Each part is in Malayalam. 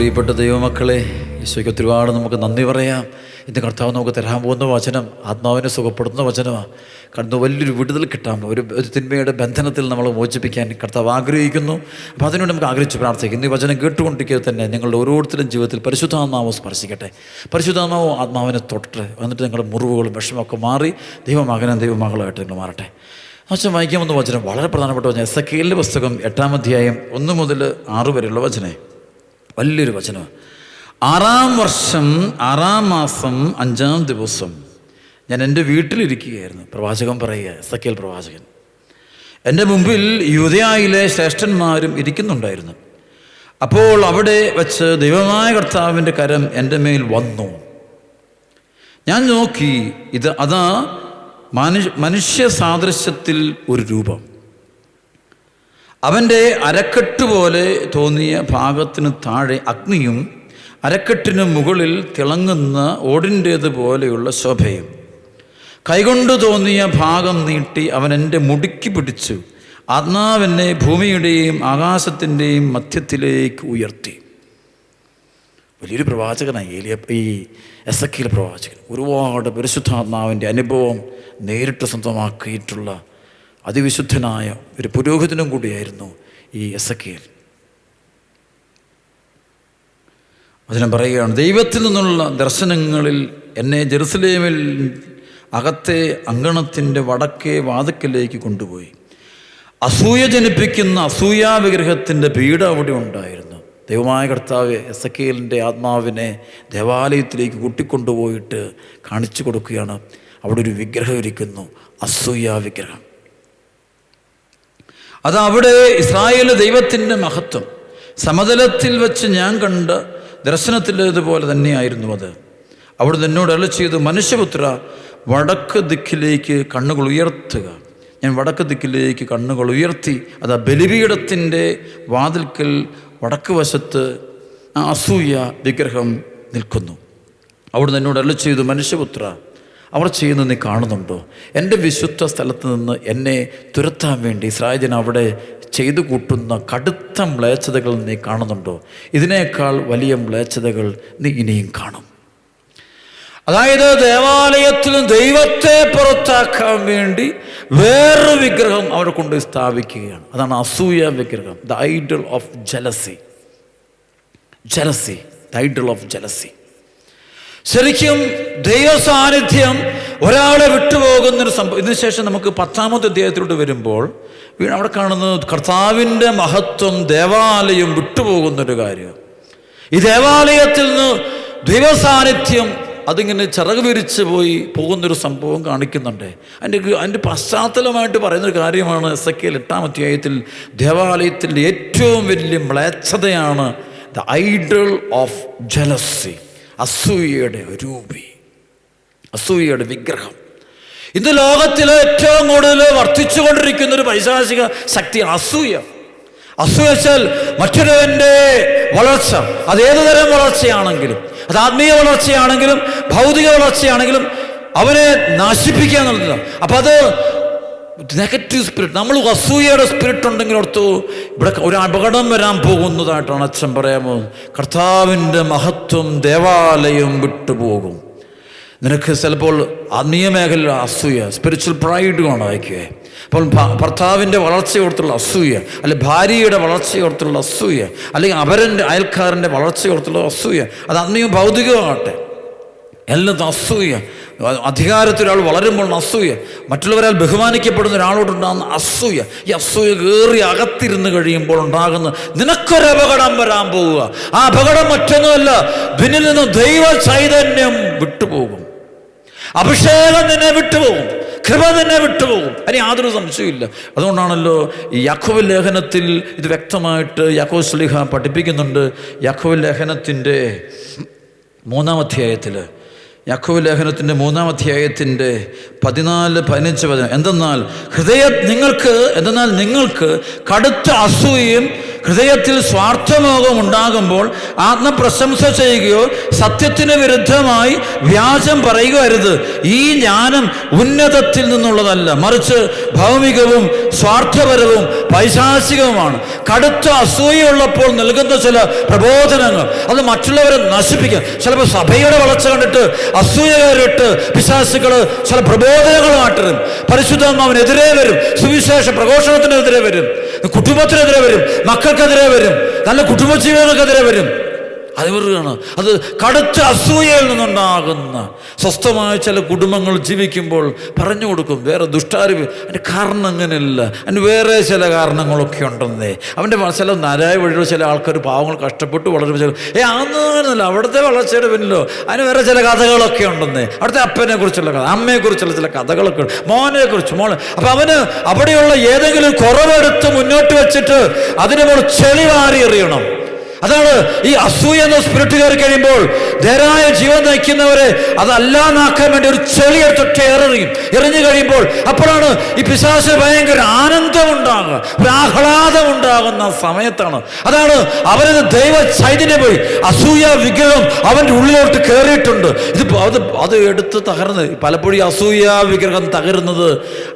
പ്രിയപ്പെട്ട ദൈവമക്കളെ ഈശോയ്ക്ക് ഒരുപാട് നമുക്ക് നന്ദി പറയാം. ഇന്ന് കർത്താവ് നമുക്ക് തരാൻ പോകുന്ന വചനം ആത്മാവിനെ സുഖപ്പെടുത്തുന്ന വചനമാണ് കടന്നു വലിയൊരു വിടുതൽ കിട്ടാൻ ഒരു ഒരു തിന്മയുടെ ബന്ധനത്തിൽ നമ്മൾ മോചിപ്പിക്കാൻ കർത്താവ് ആഗ്രഹിക്കുന്നു. അപ്പോൾ അതിനുവേണ്ടി നമുക്ക് ആഗ്രഹിച്ച് പ്രാർത്ഥിക്കും. ഇന്ന് ഈ വചനം കേട്ടുകൊണ്ടിരിക്കുക തന്നെ നിങ്ങളുടെ ഓരോരുത്തരും ജീവിതത്തിൽ പരിശുദ്ധാത്മാവ് സ്പർശിക്കട്ടെ. പരിശുദ്ധാത്മാവ് ആത്മാവിനെ തൊട്ട്. എന്നിട്ട് നിങ്ങളുടെ മുറിവുകളും വിഷമമൊക്കെ മാറി ദൈവമകനും ദൈവമകളായിട്ട് നിങ്ങൾ മാറട്ടെ. അച്ഛൻ വായിക്കാമെന്ന വചനം വളരെ പ്രധാനപ്പെട്ട വചനം. എസ് എ പുസ്തകം എട്ടാം അധ്യായം ഒന്ന് മുതൽ ആറ് വരെയുള്ള വചനേ. വലിയൊരു വചനം. ആറാം വർഷം ആറാം മാസം അഞ്ചാം ദിവസം ഞാൻ എന്റെ വീട്ടിലിരിക്കുകയായിരുന്നു. പ്രവാചകൻ പറയുക സക്കേൽ പ്രവാചകൻ. എന്റെ മുമ്പിൽ യുവതയായിലെ ശ്രേഷ്ഠന്മാരും ഇരിക്കുന്നുണ്ടായിരുന്നു. അപ്പോൾ അവിടെ വച്ച് ദൈവമായ കർത്താവിന്റെ കരം എന്റെ മേൽ വന്നു. ഞാൻ നോക്കി ഇത് അതാ മനുഷ്യ മനുഷ്യ സാദൃശ്യത്തിൽ ഒരു രൂപം. അവന്റെ അരക്കെട്ട് പോലെ തോന്നിയ ഭാഗത്തിന് താഴെ അഗ്നിയും അരക്കെട്ടിന് മുകളിൽ തിളങ്ങുന്ന ഓടിന്റേതുപോലെയുള്ള ശോഭയും. കൈകൊണ്ട് തോന്നിയ ഭാഗം നീട്ടി അവൻ എന്റെ മുടുക്കി പിടിച്ചു. ആത്മാവെന്നെ ഭൂമിയുടെയും ആകാശത്തിന്റെയും മധ്യത്തിലേക്ക് ഉയർത്തി. വലിയൊരു പ്രവാചകനായി ഏലിയ ഈ എസ് പ്രവാചകൻ. ഒരുപാട് പരിശുദ്ധാത്മാവിന്റെ അനുഭവം നേരിട്ട് സ്വന്തമാക്കിയിട്ടുള്ള അതിവിശുദ്ധനായ ഒരു പുരോഹിതനും കൂടിയായിരുന്നു ഈ എസ് എക്കിൽ വചനം പറയുകയാണ് ദൈവത്തിൽ നിന്നുള്ള ദർശനങ്ങളിൽ എന്നെ ജെറുസലേമിൽ അകത്തെ അങ്കണത്തിന്റെ വടക്കേ വാതുക്കലേക്ക് കൊണ്ടുപോയി. അസൂയ ജനിപ്പിക്കുന്ന അസൂയാ വിഗ്രഹത്തിന്റെ പീഡ അവിടെ ഉണ്ടായിരുന്നു. ദൈവമായ കർത്താവ് എസ് എ ആത്മാവിനെ ദേവാലയത്തിലേക്ക് കൂട്ടിക്കൊണ്ടുപോയിട്ട് കാണിച്ചു കൊടുക്കുകയാണ്. അവിടെ ഒരു വിഗ്രഹം ഇരിക്കുന്നു അസൂയാ വിഗ്രഹം അത് അവിടെ ഇസ്രായേൽ ദൈവത്തിന്റെ മഹത്വം. സമതലത്തിൽ വെച്ച് ഞാൻ കണ്ട ദർശനത്തിലേതുപോലെ തന്നെയായിരുന്നു അത്. അവിടെ എന്നോട് അല്ല ചെയ്തു മനുഷ്യപുത്ര വടക്ക് ദിക്കിലേക്ക് കണ്ണുകൾ ഉയർത്തുക. ഞാൻ വടക്ക് ദിക്കിലേക്ക് കണ്ണുകൾ ഉയർത്തി അത് ആ ബലിപീഠത്തിന്റെ വാതിൽക്കൽ വടക്ക് വശത്ത് അസൂയ വിഗ്രഹം നിൽക്കുന്നു. അവിടുന്ന് എന്നോട് അല്ല ചെയ്തു മനുഷ്യപുത്ര അവർ ചെയ്യുന്നത് നീ കാണുന്നുണ്ടോ? എന്റെ വിശുദ്ധ സ്ഥലത്ത് നിന്ന് എന്നെ തുരത്താൻ വേണ്ടി ഇസ്രായേലിന് അവിടെ ചെയ്തു കൂട്ടുന്ന കടുത്ത മ്ലേച്ഛതകൾ നീ കാണുന്നുണ്ടോ? ഇതിനേക്കാൾ വലിയ മ്ലേച്ഛതകൾ നീ ഇനിയും കാണും. അതായത് ദേവാലയത്തിൽ ദൈവത്തെ പുറത്താക്കാൻ വേണ്ടി വേറൊരു വിഗ്രഹം അവിടെ കൊണ്ട് സ്ഥാപിക്കുകയാണ്. അതാണ് അസൂയ വിഗ്രഹം. The idol of jealousy jealousy the idol of jealousy ശരിക്കും ദൈവ സാന്നിധ്യം ഒരാളെ വിട്ടുപോകുന്നൊരു സംഭവം. ഇതിനുശേഷം നമുക്ക് പത്താമത്തെ അദ്ദേഹത്തിലോട്ട് വരുമ്പോൾ അവിടെ കാണുന്നത് കർത്താവിന്റെ മഹത്വം ദേവാലയം വിട്ടുപോകുന്നൊരു കാര്യം. ഈ ദേവാലയത്തിൽ നിന്ന് ദൈവ സാന്നിധ്യം അതിങ്ങനെ ചിറക് വിരിച്ച് പോയി പോകുന്നൊരു സംഭവം കാണിക്കുന്നുണ്ട്. അതിന്റെ അതിന്റെ പശ്ചാത്തലമായിട്ട് പറയുന്നൊരു കാര്യമാണ് എസ് എ കെയിൽ എട്ടാം അധ്യായത്തിൽ ദേവാലയത്തിന്റെ ഏറ്റവും വലിയ മ്ലേച്ഛതയാണ് ദ ഐഡൽ ഓഫ് ജലസി. അസൂയയുടെ രൂപി അസൂയയുടെ വിഗ്രഹം. ഇന്ന് ലോകത്തിൽ ഏറ്റവും കൂടുതൽ വർദ്ധിച്ചുകൊണ്ടിരിക്കുന്ന ഒരു പൈശാചിക ശക്തി അസൂയ. അസൂയ വെച്ചാൽ മറ്റൊരുവന്റെ വളർച്ച അത് ഏതുതരം വളർച്ചയാണെങ്കിലും അത് ആത്മീയ വളർച്ചയാണെങ്കിലും ഭൗതിക വളർച്ചയാണെങ്കിലും അവനെ നശിപ്പിക്കുക എന്നുള്ളതാണ്. അപ്പം അത് നെഗറ്റീവ് സ്പിരിറ്റ് നമ്മൾ അസൂയയുടെ സ്പിരിറ്റ് ഉണ്ടെങ്കിൽ ഓർത്തു ഇവിടെ ഒരു അപകടം വരാൻ പോകുന്നതായിട്ടാണ് അച്ഛൻ പോകുന്നത് കർത്താവിന്റെ മഹത്വം ദേവാലയം വിട്ടുപോകും നിനക്ക് ചിലപ്പോൾ ആത്മീയ മേഖലയിൽ അസൂയ സ്പിരിച്വൽ പ്രൈഡ് അയക്കുക അപ്പോൾ ഭർത്താവിന്റെ വളർച്ചയോർത്തുള്ള അസൂയ അല്ലെ ഭാര്യയുടെ വളർച്ചയോർത്തുള്ള അസൂയ അല്ലെങ്കിൽ അവരന്റെ അയൽക്കാരന്റെ വളർച്ചയോർത്തുള്ള അസൂയ അത് ആത്മീയ ഭൗതികമാകട്ടെ. എല്ലാം അസൂയ. അധികാരത്തിൽ ഒരാൾ വളരുമ്പോൾ അസൂയ. മറ്റുള്ളവരാൽ ബഹുമാനിക്കപ്പെടുന്ന ഒരാളോടുണ്ടാകുന്ന അസൂയ. ഈ അസൂയ കയറി അകത്തിരുന്ന് കഴിയുമ്പോൾ ഉണ്ടാകുന്ന നിനക്കൊരു അപകടം വരാൻ പോവുക. ആ അപകടം മറ്റൊന്നുമല്ല. ഭിന്നിൽ നിന്ന് ദൈവ ചൈതന്യം വിട്ടുപോകും. അഭിഷേകം നിന്നെ വിട്ടുപോകും. കൃപ തന്നെ വിട്ടുപോകും. അതിന് യാതൊരു സംശയമില്ല അതുകൊണ്ടാണല്ലോ ഈ യാക്കോവ് ലേഖനത്തിൽ ഇത് വ്യക്തമായിട്ട് യാക്കോവ് സ്ലിഹ പഠിപ്പിക്കുന്നുണ്ട്. യാക്കോവ് ലേഖനത്തിന്റെ മൂന്നാം അധ്യായത്തിൽ യാക്കോവ് ലേഖനത്തിന്റെ മൂന്നാം അധ്യായത്തിന്റെ പതിനാല് പതിനഞ്ച് പതിനാല് എന്തെന്നാൽ ഹൃദയ നിങ്ങൾക്ക് എന്തെന്നാൽ നിങ്ങൾക്ക് കടുത്ത അസൂയയും ഹൃദയത്തിൽ സ്വാർത്ഥമോഹം ഉണ്ടാകുമ്പോൾ ആത്മപ്രശംസ ചെയ്യുകയോ സത്യത്തിന് വിരുദ്ധമായി വ്യാജം പറയുകയോ അരുത് ഈ ജ്ഞാനം ഉന്നതത്തിൽ നിന്നുള്ളതല്ല. മറിച്ച് ഭൗമികവും സ്വാർത്ഥപരവും പൈശാചികവുമാണ്. കടുത്ത അസൂയുള്ളപ്പോൾ നൽകുന്ന ചില പ്രബോധനങ്ങൾ അത് മറ്റുള്ളവരെ നശിപ്പിക്കുക ചിലപ്പോൾ സഭയുടെ വളർച്ച കണ്ടിട്ട് അസൂയ കയറിയിട്ട് ചില പ്രബോധനങ്ങൾ മാറ്റരും പരിശുദ്ധാത്മാവിനെതിരെ വരും സുവിശേഷ പ്രഘോഷണത്തിനെതിരെ വരും കുടുംബത്തിനെതിരെ വരും മക്കൾക്കെതിരെ വരും നല്ല കുടുംബജീവിതങ്ങൾക്കെതിരെ വരും. അത് അത് കടുത്ത അസൂയയിൽ നിന്നുണ്ടാകുന്ന സ്വസ്ഥമായ ചില കുടുംബങ്ങൾ ജീവിക്കുമ്പോൾ പറഞ്ഞു കൊടുക്കും വേറെ ദുഷ്ടാരിവ് അതിന്റെ കാരണം അങ്ങനെയല്ല അതിന് വേറെ ചില കാരണങ്ങളൊക്കെ ഉണ്ടെന്നേ. അവന്റെ ചില നരായ വഴിയുള്ള ചില ആൾക്കാർ പാവങ്ങൾ കഷ്ടപ്പെട്ട് വളരെ ചില ഏ അന്നല്ല അവിടുത്തെ വളർച്ചയുടെ പിന്നിലോ അതിന് വേറെ ചില കഥകളൊക്കെ ഉണ്ടെന്നേ. അവിടുത്തെ അപ്പനെ കുറിച്ചുള്ള കഥ അമ്മയെക്കുറിച്ചുള്ള ചില കഥകളൊക്കെ ഉണ്ട്. മോനെ കുറിച്ച് മോളെ. അപ്പം അവന് അവിടെയുള്ള ഏതെങ്കിലും കുറവെടുത്ത് മുന്നോട്ട് വെച്ചിട്ട് അതിനെ മോൾ ചെളി വാരി എറിയണം. അതാണ് ഈ അസൂയ എന്ന സ്പിരിറ്റ് കയറി കഴിയുമ്പോൾ ധേരായ ജീവൻ നയിക്കുന്നവരെ അതല്ലാന്നാക്കാൻ വേണ്ടി ഒരു ചെളിയെടുത്തിട്ട് എറിയും എറിഞ്ഞു കഴിയുമ്പോൾ അപ്പോഴാണ് ഈ പിശാശ ഭയങ്കര ആനന്ദം ഉണ്ടാകുക ഒരു ആഹ്ലാദം ഉണ്ടാകുന്ന സമയത്താണ്. അതാണ് അവരത് ദൈവ ചൈതന്യം പോയി അസൂയ വിഗ്രഹം അവന്റെ ഉള്ളിലോട്ട് കയറിയിട്ടുണ്ട്. ഇത് അത് അത് എടുത്ത് തകർന്ന്. പലപ്പോഴും അസൂയ വിഗ്രഹം തകരുന്നത്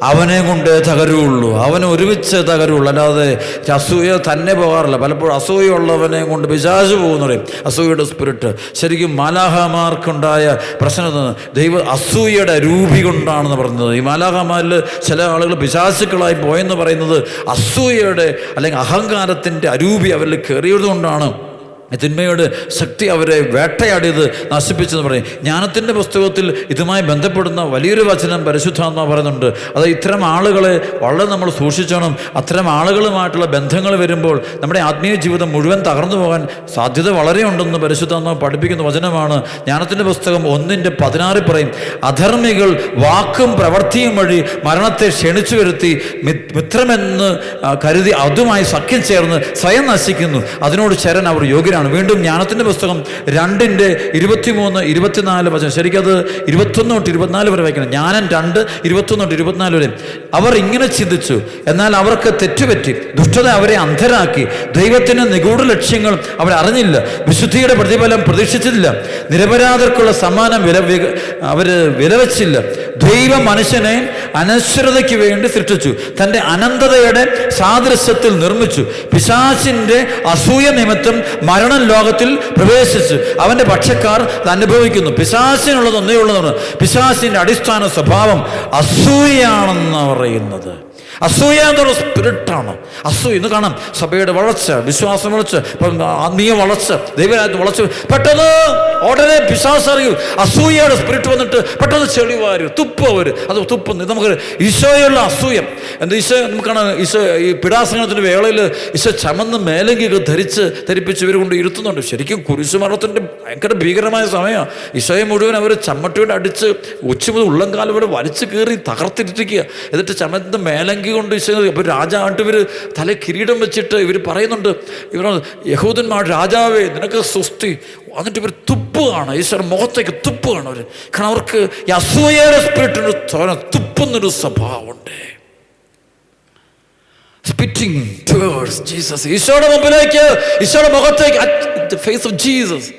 അവനെ കൊണ്ടേ തകരുള്ളൂ. അവന് ഒരുമിച്ച് തകരുള്ളൂ. അല്ലാതെ അസൂയ തന്നെ പോകാറില്ല. പലപ്പോഴും അസൂയുള്ളവനെ കൊണ്ട് പിശാജ് പോകുന്നു പറയും. അസൂയയുടെ സ്പിരിറ്റ്. ശരിക്കും മാലാഹമാർക്കുണ്ടായ പ്രശ്നം? ദൈവ അസൂയയുടെ രൂപി കൊണ്ടാണെന്ന് പറഞ്ഞത്. ഈ മാലാഹമാരിൽ ചില ആളുകൾ പിശാചുക്കളായി പോയെന്ന് പറയുന്നത് അസൂയയുടെ അല്ലെങ്കിൽ അഹങ്കാരത്തിന്റെ അരൂപി അവരിൽ കയറിയത് കൊണ്ടാണ് തിന്മയുടെ ശക്തി അവരെ വേട്ടയാടിയത് നശിപ്പിച്ചെന്ന് പറയും. ജ്ഞാനത്തിന്റെ പുസ്തകത്തിൽ ഇതുമായി ബന്ധപ്പെടുന്ന വലിയൊരു വചനം പരിശുദ്ധാത്മ പറയുന്നുണ്ട്. അത് ഇത്തരം ആളുകളെ വളരെ നമ്മൾ സൂക്ഷിച്ചണം. അത്തരം ആളുകളുമായിട്ടുള്ള ബന്ധങ്ങൾ വരുമ്പോൾ നമ്മുടെ ആത്മീയ ജീവിതം മുഴുവൻ തകർന്നു പോകാൻ സാധ്യത വളരെ ഉണ്ടെന്ന് പരിശുദ്ധാത്മ പഠിപ്പിക്കുന്ന വചനമാണ്. ജ്ഞാനത്തിന്റെ പുസ്തകം ഒന്നിന്റെ പതിനാറിൽ പറയും അധർമ്മികൾ വാക്കും പ്രവൃത്തിയും വഴി മരണത്തെ ക്ഷണിച്ചു വരുത്തി മിത്രമെന്ന് കരുതി അതുമായി സഖ്യം ചേർന്ന് സ്വയം നശിക്കുന്നു. അതിനോട് ചേരാൻ അവർ യോഗ്യരാണ്. വീണ്ടും ജ്ഞാനത്തിന്റെ പുസ്തകം രണ്ടിന്റെ ഇരുപത്തിമൂന്ന് ഇരുപത്തിനാല് വചനം. ശരിക്കത് ഇരുപത്തൊന്ന് തൊട്ട് ഇരുപത്തിനാല് വരെ വായിക്കണം. ജ്ഞാനം രണ്ട് ഇരുപത്തൊന്ന് തൊട്ട് ഇരുപത്തിനാല് വരെ. അവർ ഇങ്ങനെ ചിന്തിച്ചു. എന്നാൽ അവർക്ക് തെറ്റുപറ്റി ദുഷ്ടത അവരെ അന്ധരാക്കി. ദൈവത്തിന്റെ നിഗൂഢ ലക്ഷ്യങ്ങൾ അവർ അറിഞ്ഞില്ല. വിശുദ്ധിയുടെ പ്രതിഫലം പ്രതീക്ഷിച്ചില്ല. നിരപരാധർക്കുള്ള സമ്മാനം വില അവർ വിലവച്ചില്ല. ദൈവ മനുഷ്യനെ അനശ്വരതയ്ക്ക് വേണ്ടി സൃഷ്ടിച്ചു. തന്റെ അനന്തതയുടെ സാദൃശ്യത്തിൽ നിർമ്മിച്ചു. പിശാചിന്റെ അസൂയ നിമിത്തം മരണം ലോകത്തിൽ പ്രവേശിച്ചു അവന്റെ പക്ഷക്കാർ അനുഭവിക്കുന്നു. പിശാസിനുള്ളത് ഒന്നേ ഉള്ളതാണ്. പിശാസിന്റെ അടിസ്ഥാന സ്വഭാവം അസൂയാണെന്ന് പറയുന്നത്. അസൂയ എന്നുള്ള സ്പിരിറ്റാണ്. അസൂയ ഇന്ന് കാണാം. സഭയുടെ വളർച്ച വിശ്വാസം വളർച്ച ആത്മീയ വളർച്ച ദൈവരാജ്യത്ത് വളർച്ച. പെട്ടെന്ന് ഉടനെ പിശാസ് അറിയും. അസൂയയുടെ സ്പിരിറ്റ് വന്നിട്ട് പെട്ടെന്ന് ചെളിവാരും തുപ്പവർ അത് തുപ്പുന്നു നമുക്ക് ഈശോയുള്ള അസൂയം. എന്താ ഈശോ നമുക്കാണ് ഈശോ ഈ പിടാസനത്തിന്റെ വേളയിൽ ഈശോ ചമന്ന് മേലങ്കിയൊക്കെ ധരിച്ച് ധരിപ്പിച്ച് ഇവർ കൊണ്ട് ഇരുത്തുന്നുണ്ട്. ശരിക്കും കുരിശുമരണത്തിന്റെ ഭയങ്കര ഭീകരമായ സമയമാണ് ഈശോയെ മുഴുവൻ അവർ ചമ്മട്ടിയോട് അടിച്ച് ഉച്ച മുതൽ ഉള്ളംകാലം വരെ വലിച്ചു കയറി തകർത്തിട്ടിരിക്കുക. എന്നിട്ട് ചമന്ന് മേലങ്കി കൊണ്ട് വിശ്വസിക്കുന്നത് അപ്പോൾ രാജാവായിട്ട് ഇവർ തല കിരീടം വെച്ചിട്ട് ഇവർ പറയുന്നുണ്ട്. ഇവർ യഹൂദന്മാർ രാജാവേ നിനക്ക് സുസ്തി എന്നിട്ട് ഇവർ തുപ്പുകയാണ് ഈശ്വരൻ മുഖത്തേക്ക് തുപ്പുകയാണ് അവർ കാരണം അവർക്ക് ഈ അസൂയയുടെ സ്പിരിറ്റിന് തോന്നെ തുപ്പുന്നൊരു സ്വഭാവമുണ്ട്. സ്പിറ്റിംഗ് ടുവേഴ്സ് ജീസസ് ഈശോയുടെ മുമ്പിലേക്ക് ഈശോയുടെ മുഖത്തേക്ക് ഫേസ് ഓഫ് ജീസസ്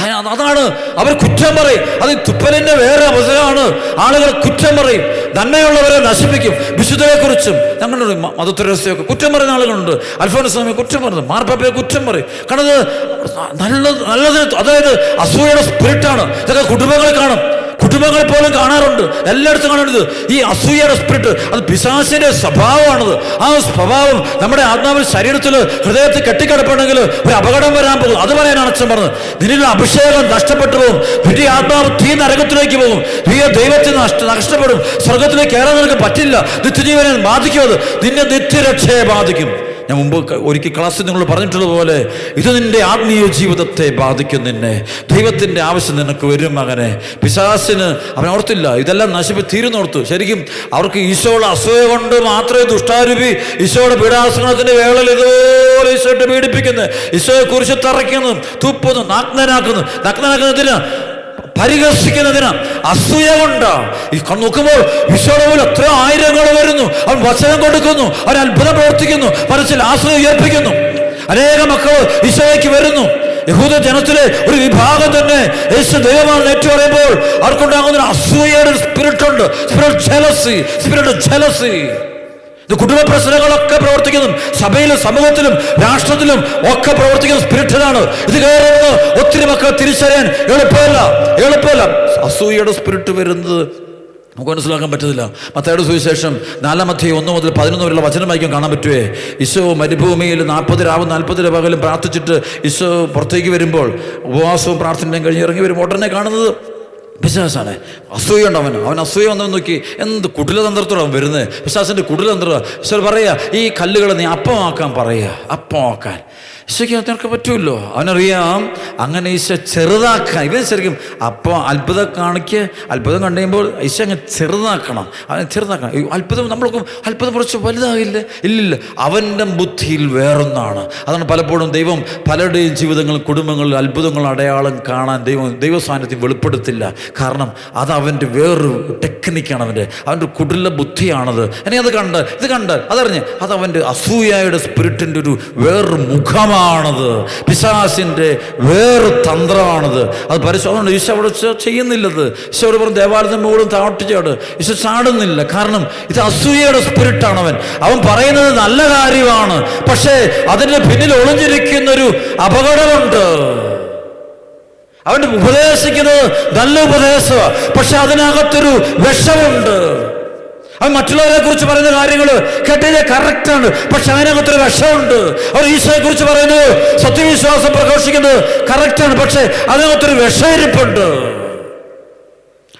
അതാണ്. അവർ കുറ്റം പറയും. അത് തുപ്പലിന്റെ വേറെ അവസരമാണ് ആളുകൾ കുറ്റം പറയും. നന്മയുള്ളവരെ നശിപ്പിക്കും. വിശുദ്ധരെ കുറിച്ചും ഞങ്ങളുടെ മതത്തുരസ്യൊക്കെ കുറ്റം പറയുന്ന ആളുകളുണ്ട്. അൽഫോൻസ്വാമിയെ കുറ്റം പറയുന്നത് മാർപ്പാപ്പയെ കുറ്റം പറയും. കാരണം നല്ല നല്ലത് അതായത് അസൂയയുടെ സ്പിരിറ്റാണ് ഇതൊക്കെ കുടുംബങ്ങളെ കാണും. കുടുംബങ്ങളിൽ പോലും കാണാറുണ്ട്. എല്ലായിടത്തും കാണുന്നത് ഈ അസൂയയുടെ സ്പിരിറ്റ് അത് പിശാസിന്റെ സ്വഭാവമാണത്. ആ സ്വഭാവം നമ്മുടെ ആത്മാവിൽ ശരീരത്തിൽ ഹൃദയത്തിൽ കെട്ടിക്കിടപ്പുണ്ടെങ്കിൽ ഒരു അപകടം വരാൻ പോകും. അത് പറയാനാണ് അച്ഛൻ പറഞ്ഞത്. നിന്നിലുള്ള അഭിഷേകം നഷ്ടപ്പെട്ടു പോകും. നിന്റെ ആത്മാവ് തീ നരകത്തിലേക്ക് പോകും. നീ ദൈവത്തെ നഷ്ട നഷ്ടപ്പെടും. സ്വർഗത്തിലേക്ക് കയറാൻ നിനക്ക് പറ്റില്ല. നിത്യജീവനെ ബാധിക്കും അത്. നിന്റെ നിത്യരക്ഷയെ ബാധിക്കും. ഞാൻ മുമ്പ് ഒരുക്കി ക്ലാസ്സിൽ നിങ്ങൾ പറഞ്ഞിട്ടുള്ളതുപോലെ ഇത് നിന്റെ ആത്മീയ ജീവിതത്തെ ബാധിക്കും നിന്നെ. ദൈവത്തിന്റെ ആവശ്യം നിനക്ക് വരും മകനെ. പിശാസിന് അവൻ ഓർത്തില്ല ഇതെല്ലാം നശിപ്പ് തീരുന്നോർത്തു. ശരിക്കും അവർക്ക് ഈശോയുടെ അസൂയ കൊണ്ട് മാത്രമേ ദുഷ്ടാരൂപി ഈശോയുടെ പീഡാസനത്തിന്റെ വേളയിൽ ഇതുപോലെ ഈശോയിട്ട് പീഡിപ്പിക്കുന്നത് ഈശോയെ കുറിച്ച് തറയ്ക്കുന്നു തുപ്പുന്നു നഗ്നനാക്കുന്നു. നഗ്നനാക്കുന്നതിന് പരിഹസിക്കുന്നതിന് അസൂയ കൊണ്ട്. ഈ നോക്കുമ്പോൾ ഈശോയുടെ എത്ര ആയിരങ്ങൾ വരുന്നു. അവൻ വചനം കൊടുക്കുന്നു. അവൻ അത്ഭുതം പ്രവർത്തിക്കുന്നു. മനസ്സിൽ ആശ്രയം ഉയർപ്പിക്കുന്നു. അനേക മക്കൾ ഈശോയ്ക്ക് വരുന്നു. യഹൂദ ജനത്തിലെ ഒരു വിഭാഗം തന്നെ യേശു ദൈവമാണ് ഏറ്റു പറയുമ്പോൾ അവർക്കുണ്ടാകുന്ന അസൂയയുടെ സ്പിരിറ്റ് ഉണ്ട്. സ്പിരിറ്റ് ജലസി സ്പിരിറ്റ് ജലസി ഇത് കുടുംബ പ്രശ്നങ്ങളൊക്കെ പ്രവർത്തിക്കുന്നു സഭയിലും സമൂഹത്തിലും രാഷ്ട്രത്തിലും ഒക്കെ പ്രവർത്തിക്കുന്ന സ്പിരിറ്റിലാണ്. ഇത് കയറുന്നത് ഒത്തിരി മക്കൾ തിരിച്ചറിയാൻ എളുപ്പമല്ല എളുപ്പമല്ല. അസൂയയുടെ സ്പിരിറ്റ് വരുന്നത് നമുക്ക് മനസ്സിലാക്കാൻ പറ്റത്തില്ല. മത്തയുടെ സുവിശേഷം നാലാം അധ്യായം ഒന്ന് മുതൽ പതിനൊന്ന് വരെയുള്ള വചനം വായിക്കാൻ കാണാൻ പറ്റുമേ ഈശോ മരുഭൂമിയിൽ നാൽപ്പത് രാവും നാൽപ്പത് പകലും പ്രാർത്ഥിച്ചിട്ട് ഈശോ പുറത്തേക്ക് വരുമ്പോൾ ഉപവാസവും പ്രാർത്ഥനയും കഴിഞ്ഞ് ഇറങ്ങി വരുമ്പോൾ ഉടനെ കാണുന്നത് പിശാസാണ് അസൂയുണ്ട് അവൻ അസൂയ വന്നു നോക്കി എന്ത് കുടിലതന്ത്രത്തോടെ അവൻ വരുന്നത് പിശാസിന്റെ കുടിലതന്ത്രം ഈശോ പറയുക ഈ കല്ലുകളെ നീ അപ്പമാക്കാൻ പറയുക അപ്പമാക്കാൻ. ഈശോയ്ക്ക് അതിനൊക്കെ പറ്റുമല്ലോ. അവനറിയാം അങ്ങനെ ഈശോ ചെറുതാക്കാൻ. ഇവൻ ശരിക്കും അപ്പോൾ അത്ഭുതം കാണിക്ക് അത്ഭുതം കണ്ടു കഴിയുമ്പോൾ ഈശോ അങ്ങ് ചെറുതാക്കണം. അവനെ ചെറുതാക്കണം. അത്ഭുതം നമ്മൾക്ക് അത്ഭുതം കുറച്ച് വലുതാകില്ല? ഇല്ലില്ല. അവന്റെ ബുദ്ധിയിൽ വേറൊന്നാണ്. അതാണ് പലപ്പോഴും ദൈവം പലരുടെയും ജീവിതങ്ങളിൽ കുടുംബങ്ങളിൽ അത്ഭുതങ്ങൾ അടയാളം കാണാൻ ദൈവം ദൈവസാന്നിധ്യം വെളിപ്പെടുത്തില്ല. കാരണം അത് അവന്റെ വേറൊരു ടെക്നിക്കാണ് അവന്റെ. അവന്റെ കുടില ബുദ്ധിയാണത്. എന്നെ അത് കണ്ട് ഇത് കണ്ട് അതറിഞ്ഞ്. അത് അവന്റെ അസൂയായുടെ സ്പിരിറ്റിന്റെ ഒരു വേറൊരു മുഖമാണത് പിശാസിന്റെ വേറൊരു തന്ത്രമാണത്. അത് പരിശോധന ഈശോ അവിടെ ചെയ്യുന്നില്ലത്. ഈശോ അവിടെ പറഞ്ഞു ദേവാലയത്തിന് മുകളിൽ താഴ്ത്തി ചാട് ഈശോ ചാടുന്നില്ല. കാരണം ഇത് അസൂയയുടെ സ്പിരിറ്റാണ് അവൻ അവൻ പറയുന്നത് നല്ല കാര്യമാണ്. പക്ഷേ അതിന്റെ പിന്നിൽ ഒളിഞ്ഞിരിക്കുന്നൊരു അപകടമുണ്ട്. അവൻ ഉപദേശിക്കുന്നത് നല്ല ഉപദേശമാണ് പക്ഷെ അതിനകത്തൊരു വിഷമുണ്ട്. അവൻ മറ്റുള്ളവരെ കുറിച്ച് പറയുന്ന കാര്യങ്ങൾ കേട്ടത് കറക്റ്റാണ് പക്ഷെ അതിനകത്തൊരു വിഷമുണ്ട്. അവർ ഈശോയെ കുറിച്ച് പറയുന്നത് സത്യവിശ്വാസം പ്രഘോഷിക്കുന്നത് കറക്റ്റാണ് പക്ഷെ അതിനകത്തൊരു വിഷയിരിപ്പുണ്ട്.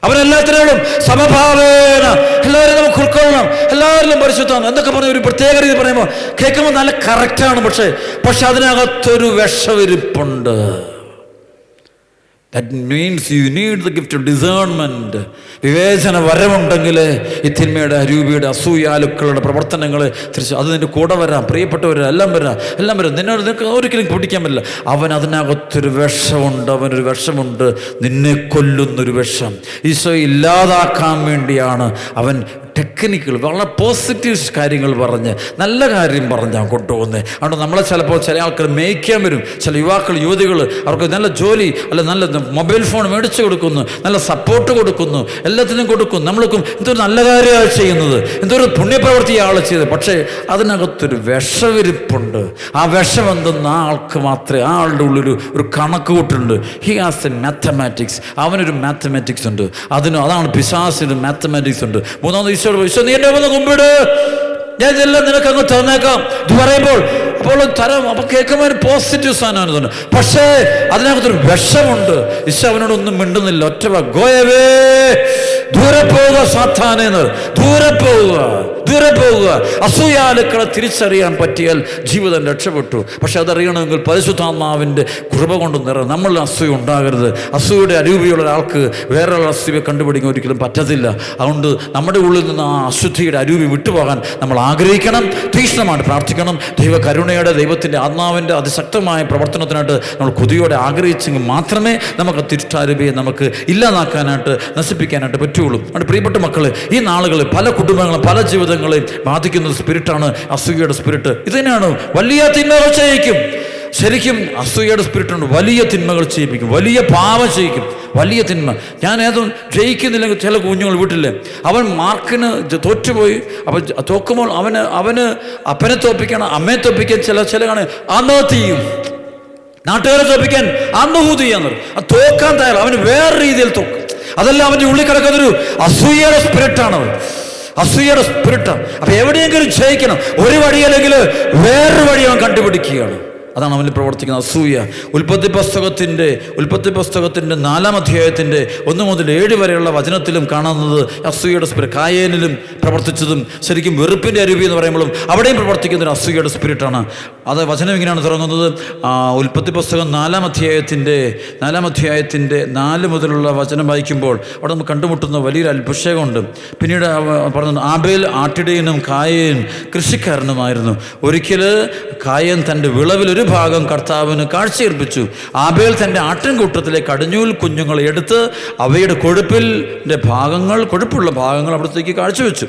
അവരെല്ലാത്തിനോടും സമഭാവേന. എല്ലാവരും നമുക്ക് ഉൾക്കൊള്ളണം. എല്ലാവരിലും പരിശുദ്ധമാണ്. എന്തൊക്കെ പറഞ്ഞ ഒരു പ്രത്യേക രീതി പറയുമ്പോൾ കേൾക്കുമ്പോൾ നല്ല കറക്റ്റാണ് പക്ഷേ പക്ഷെ അതിനകത്തൊരു വിഷവിരിപ്പുണ്ട്. That means you need the gift of discernment വിവേചന വരവുണ്ടെങ്കിൽ ഈ തിന്മയുടെ അരൂപിയുടെ അസൂയാലുക്കളുടെ പ്രവർത്തനങ്ങൾ തിരിച്ച് അത് നിന്റെ കൂടെ വരാം. പ്രിയപ്പെട്ടവർ എല്ലാം വരാം. എല്ലാം വരാം. നിന്നോട് നിനക്ക് ഒരിക്കലും പിടിക്കാൻ പറ്റില്ല. അവൻ അതിനകത്തൊരു വിഷമുണ്ട്. അവനൊരു വിഷമുണ്ട്. നിന്നെ കൊല്ലുന്നൊരു വിഷം. ഈശോ ഇല്ലാതാക്കാൻ വേണ്ടിയാണ് അവൻ ടെക്നിക്കുകൾ വളരെ പോസിറ്റീവ് കാര്യങ്ങൾ പറഞ്ഞ് നല്ല കാര്യം പറഞ്ഞാൽ കൊണ്ടുപോകുന്നത് അതുകൊണ്ട് നമ്മളെ ചിലപ്പോൾ ചില ആൾക്കാർ മേയ്ക്കാൻ വരും. ചില യുവാക്കൾ യുവതികൾ അവർക്ക് നല്ല ജോലി അല്ല നല്ല മൊബൈൽ ഫോൺ മേടിച്ചു കൊടുക്കുന്നു നല്ല സപ്പോർട്ട് കൊടുക്കുന്നു എല്ലാത്തിനും കൊടുക്കുന്നു. നമ്മൾക്കും എന്തൊരു നല്ല കാര്യമാണ് ചെയ്യുന്നത്. എന്തൊരു പുണ്യപ്രവൃത്തിയാണ് ചെയ്തത്. പക്ഷേ അതിനകത്തൊരു വിഷവിരിപ്പുണ്ട്. ആ വിഷം എന്തെന്ന് ആ ആൾക്ക് മാത്രമേ ആ ആളുടെ ഉള്ളൊരു ഒരു കണക്ക് കൂട്ടുണ്ട് ഹി ഹാസ് എ മാത്തമാറ്റിക്സ് അവനൊരു മാത്തമാറ്റിക്സ് ഉണ്ട്. അതിന് അതാണ് പിശാസിന് മാത്തമാറ്റിക്സ് ഉണ്ട്. മൂന്നാമത് ഈശോട് ഈശോ നീ എന്റെ വന്ന് കുമ്പിട്. ഞാൻ ഇതെല്ലാം നിനക്ക് അങ്ങ് തന്നേക്കാം. ഇത് പറയുമ്പോൾ അപ്പോൾ തരം. അപ്പൊ കേൾക്കുമ്പോൾ ഒരു പോസിറ്റീവ് സാധനമാണ് തോന്നുന്നു പക്ഷേ അതിനകത്തൊരു വിഷമുണ്ട്. ഈശോ അവനോടൊന്നും മിണ്ടുന്നില്ല. ഒറ്റ ഗോയവേ ദൂരെ പോവുക സാത്താനെന്ന്. ദൂരെ പോവുക. ദൂരെ പോവുക അസൂയാലുക്കളെ തിരിച്ചറിയാൻ പറ്റിയാൽ ജീവിതം രക്ഷപ്പെട്ടു. പക്ഷെ അതറിയണമെങ്കിൽ പരിശുദ്ധാത്മാവിന്റെ കൃപ കൊണ്ട് നിറ നമ്മൾ അസൂയ ഉണ്ടാകരുത്. അസൂയയുടെ അരൂപിയുള്ള ഒരാൾക്ക് വേറെ അസൂയെ കണ്ടുപിടിക്കാൻ ഒരിക്കലും പറ്റത്തില്ല. അതുകൊണ്ട് നമ്മുടെ ഉള്ളിൽ നിന്ന് ആ അശുദ്ധിയുടെ അരൂപി വിട്ടുപോകാൻ നമ്മൾ ആഗ്രഹിക്കണം. തീക്ഷ്ണമായിട്ട് പ്രാർത്ഥിക്കണം. ദൈവ കരുണയുടെ ദൈവത്തിന്റെ ആത്മാവിന്റെ അതിശക്തമായ പ്രവർത്തനത്തിനായിട്ട് നമ്മൾ കൊതിയോടെ ആഗ്രഹിച്ചെങ്കിൽ മാത്രമേ നമുക്ക് തിരുഷ്ടാരൂപിയെ നമുക്ക് ഇല്ലാതാക്കാനായിട്ട് നശിപ്പിക്കാനായിട്ട് പറ്റുള്ളൂ. അതുകൊണ്ട് പ്രിയപ്പെട്ട മക്കളെ ഈ നാളുകളിൽ പല കുടുംബങ്ങളും പല ജീവിതങ്ങളെയും ബാധിക്കുന്ന സ്പിരിറ്റാണ് അസൂയയുടെ സ്പിരിറ്റ്. ഇത് തന്നെയാണ് വലിയ തിന്മകൾ ചെയ്യിക്കും. ശരിക്കും അസൂയയുടെ സ്പിരിറ്റ് ഉണ്ട് വലിയ തിന്മകൾ ചെയ്യിപ്പിക്കും. വലിയ പാപം ചെയ്യിക്കും. വലിയ തിന്മ. ഞാൻ ഏതും ജയിക്കുന്നില്ലെങ്കിൽ ചില കുഞ്ഞുങ്ങൾ വീട്ടില്ലേ അവൻ മാർക്കിന് തോറ്റുപോയി. ജ- തോക്കുമ്പോൾ അവന് അവന് അപ്പനെ തോപ്പിക്കണം അമ്മയെ തോപ്പിക്കാൻ ചില ചില കാണും ആത്മഹത്യ ചെയ്യും നാട്ടുകാരെ തോപ്പിക്കാൻ ആത്മഹൂതി ചെയ്യാന്ന് പറയും. തോക്കാൻ തയ്യാറ അവന് വേറെ രീതിയിൽ തോക്കും. അതെല്ലാം അവന്റെ ഉള്ളിൽ കിടക്കുന്നൊരു അസൂയയുടെ സ്പിരിറ്റാണ് അവൻ അസൂയയുടെ സ്പിരിറ്റ് അപ്പൊ എവിടെയെങ്കിലും ജയിക്കണം ഒരു വഴിയല്ലെങ്കിൽ വേറൊരു വഴി അവൻ കണ്ടുപിടിക്കുകയാണ്. അതാണ് അവനിൽ പ്രവർത്തിക്കുന്ന അസൂയ. ഉൽപ്പത്തി പുസ്തകത്തിന്റെ ഉൽപ്പത്തി പുസ്തകത്തിന്റെ നാലാം അധ്യായത്തിന്റെ ഒന്ന് മുതൽ ഏഴ് വരെയുള്ള വചനത്തിലും കാണുന്നത് അസൂയയുടെ സ്പിരിറ്റ് കായേനിലും പ്രവർത്തിച്ചതും ശരിക്കും വെറുപ്പിന്റെ അരുവി എന്ന് പറയുമ്പോഴും അവിടെയും പ്രവർത്തിക്കുന്ന ഒരു അസൂയയുടെ സ്പിരിറ്റാണ് അത് വചനം ഇങ്ങനെയാണ് തുടങ്ങുന്നത് ഉൽപ്പത്തി പുസ്തകം നാലാം അധ്യായത്തിന്റെ നാലാം അധ്യായത്തിന്റെ നാല് മുതലുള്ള വചനം വായിക്കുമ്പോൾ അവിടെ നമുക്ക് കണ്ടുമുട്ടുന്ന വലിയൊരു അത്ഭിഷേകമുണ്ട് പിന്നീട് പറഞ്ഞു ആബേൽ ആട്ടിടയനും കായേൻ കൃഷിക്കാരനുമായിരുന്നു. ഒരിക്കൽ കായൻ തന്റെ വിളവിൽ ഒരു ഭാഗം കർത്താവിന് കാഴ്ചയർപ്പിച്ചു. ആബേൽ തന്റെ ആട്ടിൻകൂട്ടത്തിലെ കടിഞ്ഞൂൽ കുഞ്ഞുങ്ങളെ എടുത്ത് അവയുടെ കൊഴുപ്പിന്റെ ഭാഗങ്ങൾ കൊഴുപ്പുള്ള ഭാഗങ്ങൾ അവിടത്തേക്ക് കാഴ്ചവെച്ചു.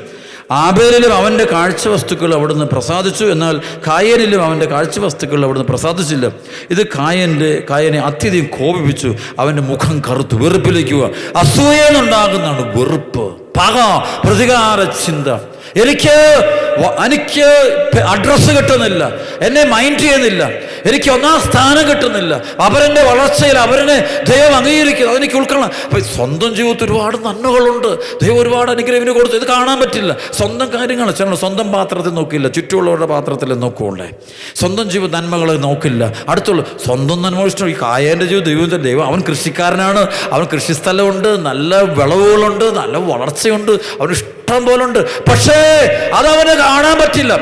ആബേലിലും അവന്റെ കാഴ്ച വസ്തുക്കൾ അവിടുന്ന് പ്രസാദിച്ചു. എന്നാൽ കായനിലും അവന്റെ കാഴ്ച വസ്തുക്കൾ അവിടുന്ന് പ്രസാദിച്ചില്ല. ഇത് കായന്റെ കായനെ അത്യധികം കോപിപ്പിച്ചു. അവന്റെ മുഖം കറുത്തു വെറുപ്പിലേക്കുക അസൂയെന്നുണ്ടാകുന്നതാണ് വെറുപ്പ് പക പ്രതികാര ചിന്ത. എനിക്ക് എനിക്ക് അഡ്രസ്സ് കിട്ടുന്നില്ല. എന്നെ മൈൻഡ് ചെയ്യുന്നില്ല. എനിക്ക് ഒന്നാം സ്ഥാനം കിട്ടുന്നില്ല. അവരെന്റെ വളർച്ചയിൽ അവരെന്നെ ദൈവം അംഗീകരിക്കുന്നു. അതെനിക്ക് ഉൾക്കൊള്ളാം അപ്പം സ്വന്തം ജീവിതത്തിൽ ഒരുപാട് നന്മകളുണ്ട്. ദൈവം ഒരുപാട് അനുഗ്രഹം കൊടുത്തു. ഇത് കാണാൻ പറ്റില്ല. സ്വന്തം കാര്യങ്ങൾ ചില സ്വന്തം പാത്രത്തിൽ നോക്കില്ല. ചുറ്റുമുള്ളവരുടെ പാത്രത്തിൽ നോക്കുകയുള്ളേ സ്വന്തം ജീവിത നന്മകൾ നോക്കില്ല. അടുത്തുള്ള സ്വന്തം നന്മ ഇഷ്ടം. ഈ കായേന്റെ ജീവിതം ദൈവത്തിന്റെ ദൈവം അവൻ കൃഷിക്കാരനാണ്. അവൻ കൃഷിസ്ഥലമുണ്ട്. നല്ല വിളവുകളുണ്ട്. നല്ല വളർച്ചയുണ്ട്. അവന് ഇഷ്ടം പോലുണ്ട്. പക്ഷേ അതവന് കാണാൻ പറ്റില്ല.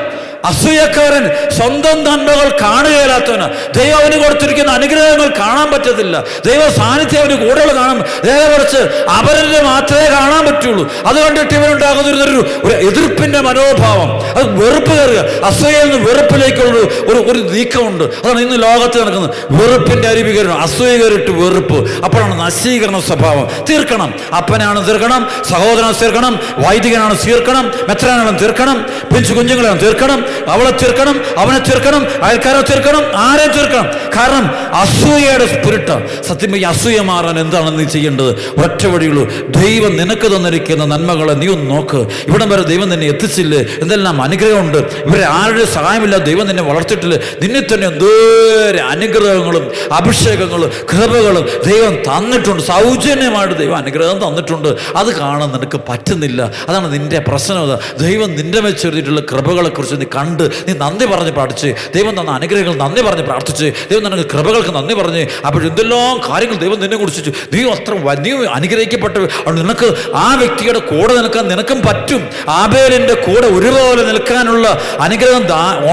അസൂയക്കാരൻ സ്വന്തം നന്മകൾ കാണുകയില്ലാത്തവന് ദൈവം അവന് കൊടുത്തിരിക്കുന്ന അനുഗ്രഹങ്ങൾ കാണാൻ പറ്റത്തില്ല. ദൈവ സാന്നിധ്യം അവന് കൂടുതൽ കാണാൻ നേരെ കുറച്ച് അവരുടെ മാത്രമേ കാണാൻ പറ്റുള്ളൂ. അത് കണ്ടിട്ട് ഇവനുണ്ടാകുന്ന ഒരു ഒരു എതിർപ്പിന്റെ മനോഭാവം. അത് വെറുപ്പ് കയറുക. അസൂയയിൽ നിന്ന് വെറുപ്പിലേക്കുള്ള ഒരു- ഒരു നീക്കമുണ്ട്. അതാണ് ഇന്ന് ലോകത്ത് നടക്കുന്നത്. വെറുപ്പിന്റെ അരുവികരണം. അസൂയ കയറിട്ട് വെറുപ്പ്. അപ്പോഴാണ് നശീകരണ സ്വഭാവം. തീർക്കണം. അപ്പനാണ് തീർക്കണം. സഹോദരൻ തീർക്കണം. വൈദികനാണ് തീർക്കണം. മെത്രാനാണ് തീർക്കണം. പിഞ്ചു കുഞ്ഞുങ്ങളാണ് തീർക്കണം. അവളെ തീർക്കണം അവനെ തീർക്കണം അയൽക്കാരെ തീർക്കണം ആരെ തീർക്കണം കാരണം അസൂയയുടെ സ്പിരിറ്റ് സത്യം ഈ അസൂയ മാറാൻ എന്താണ് നീ ചെയ്യേണ്ടത്? ഒറ്റ വഴിയുള്ളൂ. ദൈവം നിനക്ക് തന്നിരിക്കുന്ന നന്മകളെ നീ ഒന്ന് നോക്ക്. ഇവിടം വരെ ദൈവം നിന്നെ എത്തിച്ചില്ലേ? എന്തെല്ലാം അനുഗ്രഹമുണ്ട്. ഇവരെ ആരുടെ സഹായമില്ല ദൈവം നിന്നെ വളർത്തിയിട്ടില്ല? നിന്നെ തന്നെ എന്തോരം അനുഗ്രഹങ്ങളും അഭിഷേകങ്ങളും കൃപകളും ദൈവം തന്നിട്ടുണ്ട്. സൗജന്യമായിട്ട് ദൈവം അനുഗ്രഹം തന്നിട്ടുണ്ട്. അത് കാണാൻ നിനക്ക് പറ്റുന്നില്ല. അതാണ് നിന്റെ പ്രശ്നം. ദൈവം നിന്റെ വെച്ചെറിഞ്ഞിട്ടുള്ള കൃപകളെക്കുറിച്ച് നീ കണ്ട് നീ നന്ദി പറഞ്ഞ് പഠിച്ച് ദൈവം തന്ന അനുഗ്രഹങ്ങൾ നന്ദി പറഞ്ഞ് പ്രാർത്ഥിച്ച് ദൈവം നിനക്ക് കൃപകൾക്ക് നന്ദി പറഞ്ഞ് അപ്പോൾ എന്തെല്ലാം കാര്യങ്ങൾ ദൈവം നിന്നെ കുറിച്ച് നീ അത്ര വലിയ അനുഗ്രഹിക്കപ്പെട്ട നിനക്ക് ആ വ്യക്തിയുടെ കൂടെ നിൽക്കാൻ നിനക്കും പറ്റും. ആബേലിന്റെ കൂടെ ഒരുപോലെ നിൽക്കാനുള്ള അനുഗ്രഹം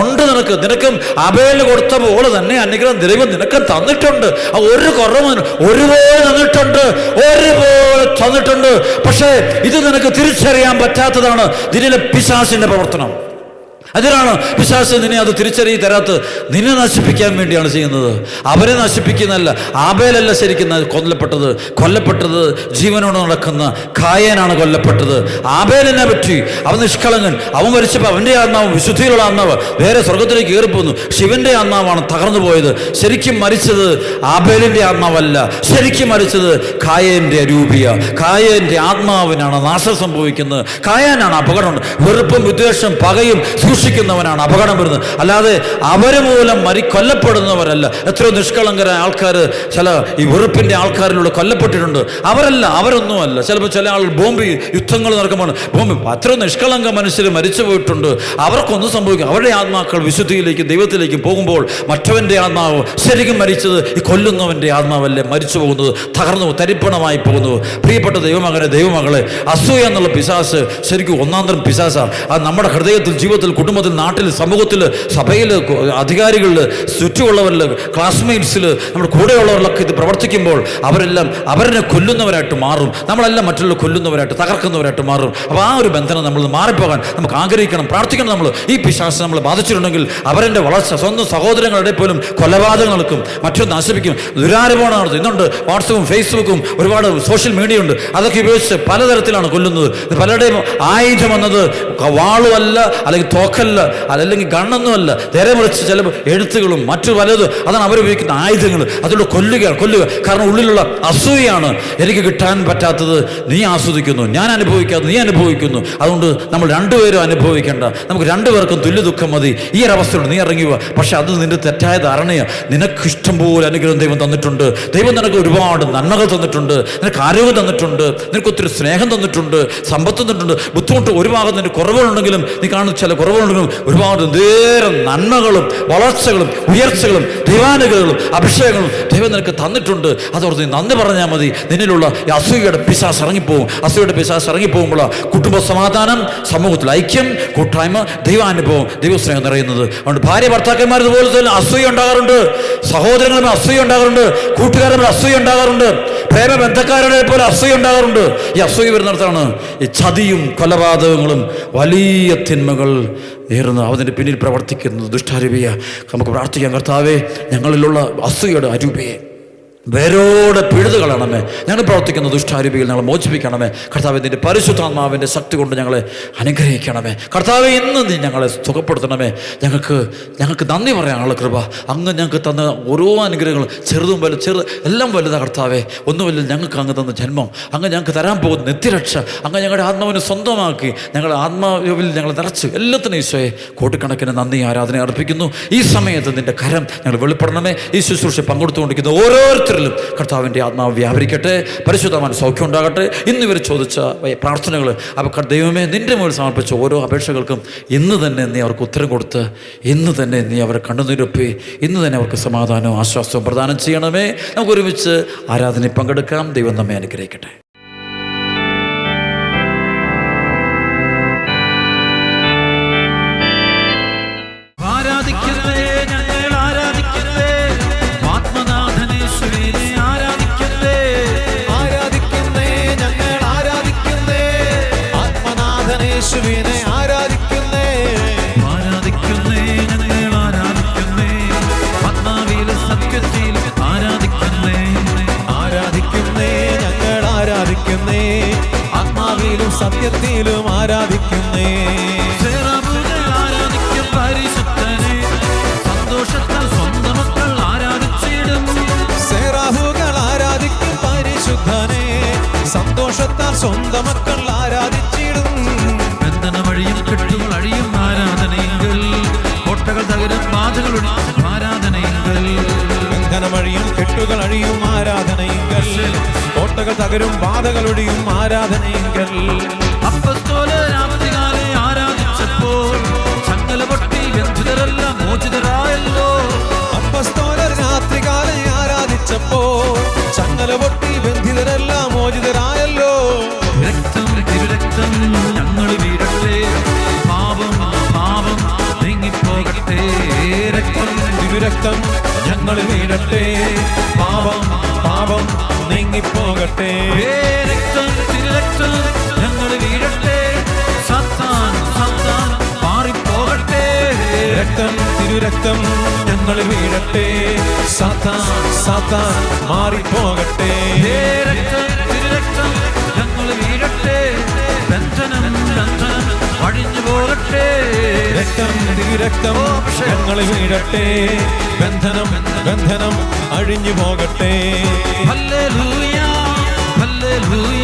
ഉണ്ട് നിനക്ക്. നിനക്കും ആബേലിന് കൊടുത്ത പോലെ തന്നെ അനുഗ്രഹം ദൈവം നിനക്ക് തന്നിട്ടുണ്ട്. ഒരു കുറവ് ഒരുപോലെ തന്നിട്ടുണ്ട്. ഒരുപോലെ തന്നിട്ടുണ്ട്. പക്ഷേ ഇത് നിനക്ക് തിരിച്ചറിയാൻ പറ്റാത്തതാണ്. ഇതിലെ പിശാസിന്റെ പ്രവർത്തനം. അതിനാണ് പിശാസ് നിന്നെ അത് തിരിച്ചറിയി തരാത്ത് നിന്നെ നശിപ്പിക്കാൻ വേണ്ടിയാണ് ചെയ്യുന്നത്. അവരെ നശിപ്പിക്കുന്നതല്ല ആബേലല്ല ശരിക്കും ന- കൊല്ലപ്പെട്ടത്. കൊല്ലപ്പെട്ടത് ജീവനോട് നടക്കുന്ന കായനാണ് കൊല്ലപ്പെട്ടത്. ആബേലിനെ പറ്റി. അവൻ നിഷ്കളങ്കൻ. അവൻ മരിച്ചപ്പോൾ അവന്റെ ആത്മാവ് വിശുദ്ധിയിലുള്ള ആത്മാവ് വേറെ സ്വർഗത്തിലേക്ക് കയറിപ്പോന്നു. ശിവന്റെ ആത്മാവാണ് തകർന്നു പോയത്. ശരിക്കും മരിച്ചത് ആബേലിന്റെ ആത്മാവല്ല. ശരിക്കും മരിച്ചത് കായന്റെ രൂപിയ കായന്റെ ആത്മാവിനാണ് നാശം സംഭവിക്കുന്നത്. കായാനാണ് അപകടം. വെറുപ്പും വിദ്വേഷം പകയും സൂക്ഷിക്കുന്നവനാണ് അപകടം വരുന്നത്. അല്ലാതെ അവർ മൂലം മരി കൊല്ലപ്പെടുന്നവരല്ല എത്രയോ നിഷ്കളങ്കരായ ആൾക്കാർ ചില ഈ വെറുപ്പിന്റെ ആൾക്കാരിലൂടെ കൊല്ലപ്പെട്ടിട്ടുണ്ട്. അവരല്ല അവരൊന്നുമല്ല. ചിലപ്പോൾ ചില ആൾ ബോംബ് യുദ്ധങ്ങൾ നടക്കുമ്പോൾ ബോംബ് അത്ര നിഷ്കളങ്ക മനുഷ്യർ മരിച്ചു പോയിട്ടുണ്ട്. അവർക്കൊന്നും സംഭവിക്കും അവരുടെ ആത്മാക്കൾ വിശുദ്ധിയിലേക്ക് ദൈവത്തിലേക്ക് പോകുമ്പോൾ മറ്റവന്റെ ആത്മാവ് ശരിക്കും മരിച്ചത് ഈ കൊല്ലുന്നവന്റെ ആത്മാവല്ലേ മരിച്ചു പോകുന്നത് തകർന്നു തരിപ്പണമായി പോകുന്നത്. പ്രിയപ്പെട്ട ദൈവമകനെ ദൈവമകളെ അസൂയ എന്നുള്ള പിശാസ് ശരിക്കും ഒന്നാം തരം പിശാസാണ്. അത് നമ്മുടെ ഹൃദയത്തിൽ ജീവിതത്തിൽ കുടുംബത്തിൽ നാട്ടിൽ സമൂഹത്തിൽ സഭയിൽ അധികാരികളിൽ ചുറ്റുമുള്ളവരിൽ ക്ലാസ്മേറ്റ്സിൽ നമ്മുടെ കൂടെയുള്ളവരിലൊക്കെ ഇത് പ്രവർത്തിക്കുമ്പോൾ അവരെല്ലാം അവരെ കൊല്ലുന്നവരായിട്ട് മാറും. നമ്മളെല്ലാം മറ്റുള്ള കൊല്ലുന്നവരായിട്ട് തകർക്കുന്നവരായിട്ട് മാറും. അപ്പോൾ ആ ഒരു ബന്ധനം നമ്മൾ മാറിപ്പോകാൻ നമുക്ക് ആഗ്രഹിക്കണം. പ്രാർത്ഥിക്കണം നമ്മൾ ഈ പിശാസ് നമ്മൾ ബാധിച്ചിട്ടുണ്ടെങ്കിൽ അവരുടെ വളർച്ച സ്വന്തം സഹോദരങ്ങളുടെ പോലും കൊലപാതകം നടക്കും നശിപ്പിക്കും ദുരാരോപണം നടത്തും. ഇന്നുണ്ട് വാട്സപ്പും ഫേസ്ബുക്കും ഒരുപാട് സോഷ്യൽ മീഡിയ ഉണ്ട് അതൊക്കെ ഉപയോഗിച്ച് പലതരത്തിലാണ് കൊല്ലുന്നത്. പലരുടെയും ആയുധം എന്നത് വാളുമല്ല അല്ലെങ്കിൽ തോക്കല്ല അതല്ലെങ്കിൽ ഗണ്ണൊന്നുമല്ല. നേരെ മറിച്ച് ചില എഴുത്തുകളും മറ്റു പലതും അതാണ് അവർ ഉപയോഗിക്കുന്ന ആയുധങ്ങൾ. അതിലൂടെ കൊല്ലുക കൊല്ലുക. കാരണം ഉള്ളിലുള്ള അസൂയാണ് എനിക്ക് കിട്ടാൻ പറ്റാത്തത്. നീ ആസ്വദിക്കുന്നു ഞാൻ അനുഭവിക്കാത്തത് നീ അനുഭവിക്കുന്നു. അതുകൊണ്ട് നമ്മൾ രണ്ടുപേരും അനുഭവിക്കേണ്ട. നമുക്ക് രണ്ടുപേർക്കും തുല്യ ദുഃഖം മതി. ഈ ഒരവസ്ഥയുണ്ട് നീ ഇറങ്ങി പോവുക പക്ഷെ അത് നിന്റെ തെറ്റായ ധാരണയാണ് നിനക്ക് ഇഷ്ടം പോലെ അനുഗ്രഹം ദൈവം തന്നിട്ടുണ്ട്. ദൈവം നിനക്ക് ഒരുപാട് നന്മകൾ തന്നിട്ടുണ്ട്. നിനക്ക് ആരോഗ്യം തന്നിട്ടുണ്ട്. നിനക്ക് ഒത്തിരി സ്നേഹം തന്നിട്ടുണ്ട്. സമ്പത്ത് തന്നിട്ടുണ്ട്. ബുദ്ധിമുട്ട് ഒരു ഭാഗത്ത് കുറവുകളുണ്ടെങ്കിലും നീ കാണുന്ന ചില കുറവുകളുണ്ടെങ്കിലും ഒരുപാട് നേരം നന്മകളും വളർച്ചകളും ഉയർച്ചകളും ദൈവാനുഗ്രഹങ്ങളും അഭിഷേകങ്ങളും ദൈവം നിനക്ക് തന്നിട്ടുണ്ട്. അതോർത്ത് നന്ദി പറഞ്ഞാൽ മതി. നിന്നിലുള്ള ഈ അസൂയയുടെ പിശാസ് ഇറങ്ങിപ്പോവും. അസൂയയുടെ പിശാസ് ഇറങ്ങിപ്പോകുമ്പോൾ കുടുംബ സമാധാനം സമൂഹത്തിൽ ഐക്യം കൂട്ടായ്മ ദൈവാനുഭവം ദൈവസ്നേഹം നിറയുന്നത്. അതുകൊണ്ട് ഭാര്യ ഭർത്താക്കന്മാർ ഇതുപോലെ തന്നെ അസൂയ ഉണ്ടാകാറുണ്ട്. സഹോദരങ്ങളും അസൂയ ഉണ്ടാകാറുണ്ട്. കൂട്ടുകാരും അസൂയ ഉണ്ടാകാറുണ്ട്. പ്രേമ ബന്ധക്കാരുടെ പോലെ അസൂയ ഉണ്ടാകാറുണ്ട്. ഈ അസൂയ വരുന്നിടത്താണ് ഈ ചതിയും കൊലപാതകങ്ങളും വലിയ തിന്മകൾ നേരുന്നു അവതിന്റെ പിന്നിൽ പ്രവർത്തിക്കുന്നു. ദുഷ്ടാരൂപിയ നമുക്ക് പ്രാർത്ഥിക്കാം കർത്താവേ ഞങ്ങളിലുള്ള അസൂയയുടെ അരൂപയെ. വേരോടെ പിഴുതു കളയണമേ ഞങ്ങൾ പ്രവർത്തിക്കുന്ന ദുഷ്ടാരൂപികൾ ഞങ്ങളെ മോചിപ്പിക്കണമേ. കർത്താവ് നിന്റെ പരിശുദ്ധാത്മാവിന്റെ ശക്തി കൊണ്ട് ഞങ്ങളെ അനുഗ്രഹിക്കണമേ. കർത്താവ് ഇന്ന് നീ ഞങ്ങളെ സുഖപ്പെടുത്തണമേ. ഞങ്ങൾക്ക് ഞങ്ങൾക്ക് നന്ദി പറയാനുള്ള കൃപ. അങ്ങ് ഞങ്ങൾക്ക് തന്ന ഓരോ അനുഗ്രഹങ്ങളും ചെറുതും വലു ചെറു എല്ലാം വലുതാ കർത്താവേ. ഒന്നുമില്ല ഞങ്ങൾക്ക് അങ്ങ് തന്ന ജന്മം. അങ്ങ് ഞങ്ങൾക്ക് തരാൻ പോകുന്ന നിത്യരക്ഷ. അങ്ങ് ഞങ്ങളുടെ ആത്മാവിനെ സ്വന്തമാക്കി ഞങ്ങളുടെ ആത്മാവിൽ ഞങ്ങൾ നിറച്ച് എല്ലാത്തിനും ഈശോയെ കോടിക്കണക്കിന് നന്ദി ആരാധന അർപ്പിക്കുന്നു. ഈ സമയത്ത് നിന്റെ കരം ഞങ്ങൾ വെളിപ്പെടണമേ. ഈ ശുശ്രൂഷ പങ്കെടുത്തുകൊണ്ടിരിക്കുന്ന ഓരോരുത്തരിലും കർത്താവിന്റെ ആത്മാവ് വ്യാപരിക്കട്ടെ. പരിശുദ്ധമാൻ സൗഖ്യം ഉണ്ടാകട്ടെ. ഇന്ന് ഇവർ ചോദിച്ച പ്രാർത്ഥനകൾ അവ ദൈവമേ നിന്റെ മുകളിൽ സമർപ്പിച്ച ഓരോ അപേക്ഷകൾക്കും ഇന്ന് തന്നെ നീ അവർക്ക് ഉത്തരം കൊടുത്ത് ഇന്ന് തന്നെ നീ അവരെ കണ്ണുനിരപ്പി ഇന്ന് തന്നെ അവർക്ക് സമാധാനവും ആശ്വാസവും പ്രദാനം ചെയ്യണമേ. നമുക്ക് ഒരുമിച്ച് ആരാധനയിൽ പങ്കെടുക്കാം. ദൈവം നമ്മെ അനുഗ്രഹിക്കട്ടെ. ആത്മാവിലും കോട്ടകൾ തകരും ബാധകളുടെയും ആരാധനയെങ്കിൽ. അപ്പസ്തോലരാമതികാലെ ആരാധിച്ചപ്പോൾ ചങ്ങല പൊട്ടി ബന്ധിതരെല്ലാം മോചിതരായല്ലോ. അപ്പസ്തോലർ രാത്രികാലം ആരാധിച്ചപ്പോ ചങ്ങല പൊട്ടി ബന്ധിതരെല്ലാം മോചിതരായല്ലോ. രക്തം തിരുരക്തം ഞങ്ങൾ വീടട്ടെ പാപം പാപം നീങ്ങിപ്പോകട്ടെ. രക്തം തിരുരക്തം ഞങ്ങൾ വീഴട്ടെ പാപം പാപം നീങ്ങിപ്പോകട്ടെ രക്തം തിരുരക്തം ഞങ്ങൾ വീഴട്ടെ. സത്താൻ സത്താൻ മാറിപ്പോകട്ടെ. രക്തം തിരുരക്തം ഞങ്ങൾ വീഴട്ടെ. സാത്താൻ സാത്താൻ മാറിപ്പോകട്ടെ. രക്തം തിരുരക്തം ഞങ്ങൾ വീഴട്ടെ. ബന്ധനം ബന്ധനം അഴിഞ്ഞു പോകട്ടെ. രക്തം തിരുരക്തം ഞങ്ങളെ വീഴട്ടെ. ബന്ധനം ബന്ധനം അഴിഞ്ഞു പോകട്ടെ. Hallelujah hallelujah.